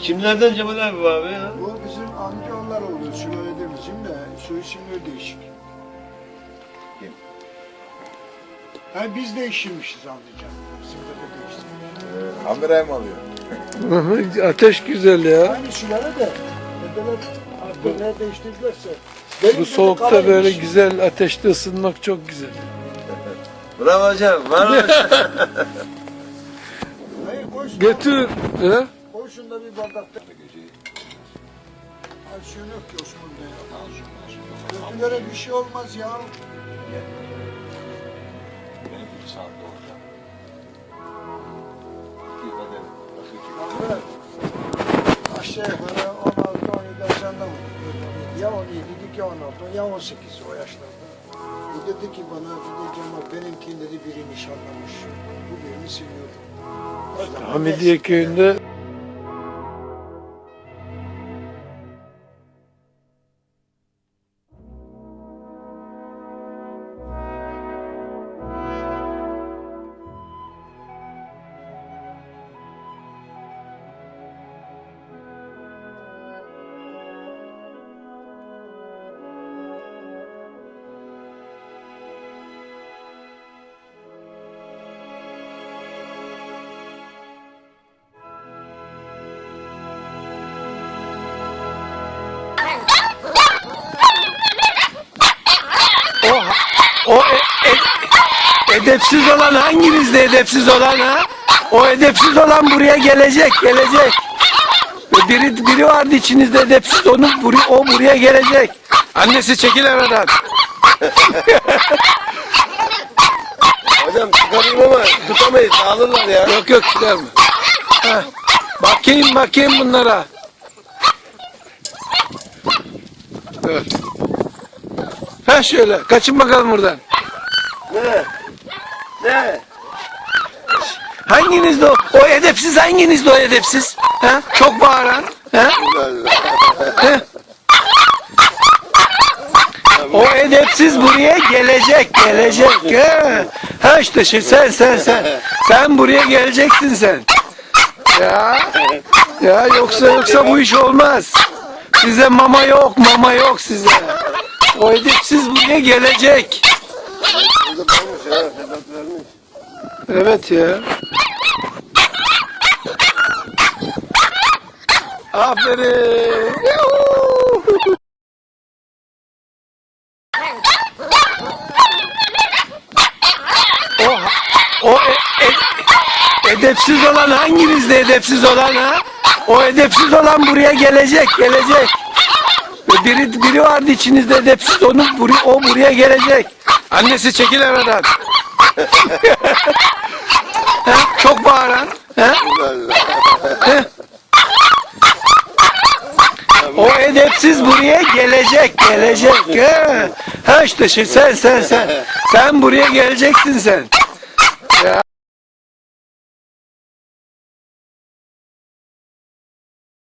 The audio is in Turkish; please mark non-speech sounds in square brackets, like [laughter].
Kimlerden Cemal abi bu abi ya? Bu bizim amcaoğullar oluyor sülalede bizim de soy isimleri değişik. Kim? Ha biz değiştirmişiz de de değiştirmiş. Ee, Kamerayı mı alıyor? [laughs] Ateş güzel ya. Aynı sülale de dedeler dedeler değiştirdilerse. Benim Bu soğukta böyle güzel ateşte ısınmak çok güzel. [laughs] Bravo hocam. Var mı? Götür. He? Koy şunda bir bardakta. Tansiyon yok ki Osman'da ya. Götülere bir şey olmaz ya. Benim iki saatte olacak. Derim. Dakika Evet. Aşağı yukarı 16-17 yaşında mı? Ya 17 dedik ya 16 ya 18 o yaşlarda. Bu dedi ki bana dedi Cemal benimkin dedi biri nişanlamış. Bu birini seviyor. O zaman Hamidiye köyünde o e- e- edepsiz olan hanginizde edepsiz olan ha? O edepsiz olan buraya gelecek, gelecek. Biri, biri vardı içinizde edepsiz, onu buraya, o buraya gelecek. Annesi çekil aradan. hocam çıkarayım ama tutamayız. Dağılırlar ya. Yok yok çıkarma. Heh. Bakayım bakayım bunlara. Evet. Ha şöyle kaçın bakalım buradan. Ne? Ne? Hanginizde o? O edepsiz hanginizde o edepsiz? Ha? Çok bağıran. Ha? Ha? O edepsiz buraya gelecek, gelecek. Ha, ha işte şey, sen, sen, sen. Sen buraya geleceksin sen. Ya, ya yoksa yoksa bu iş olmaz. Size mama yok, mama yok size. O edepsiz buraya gelecek. Evet ya. Aferin. O, o e- e- edepsiz olan hanginizde edepsiz olan ha? O edepsiz olan buraya gelecek, gelecek. Biri, biri vardı içinizde edepsiz, onu buraya, o buraya gelecek. Annesi çekil aradan. [laughs] Ha? Çok bağıran. Ha? O edepsiz buraya gelecek, gelecek. Ha, ha işte şey, sen, sen, sen. Sen buraya geleceksin sen.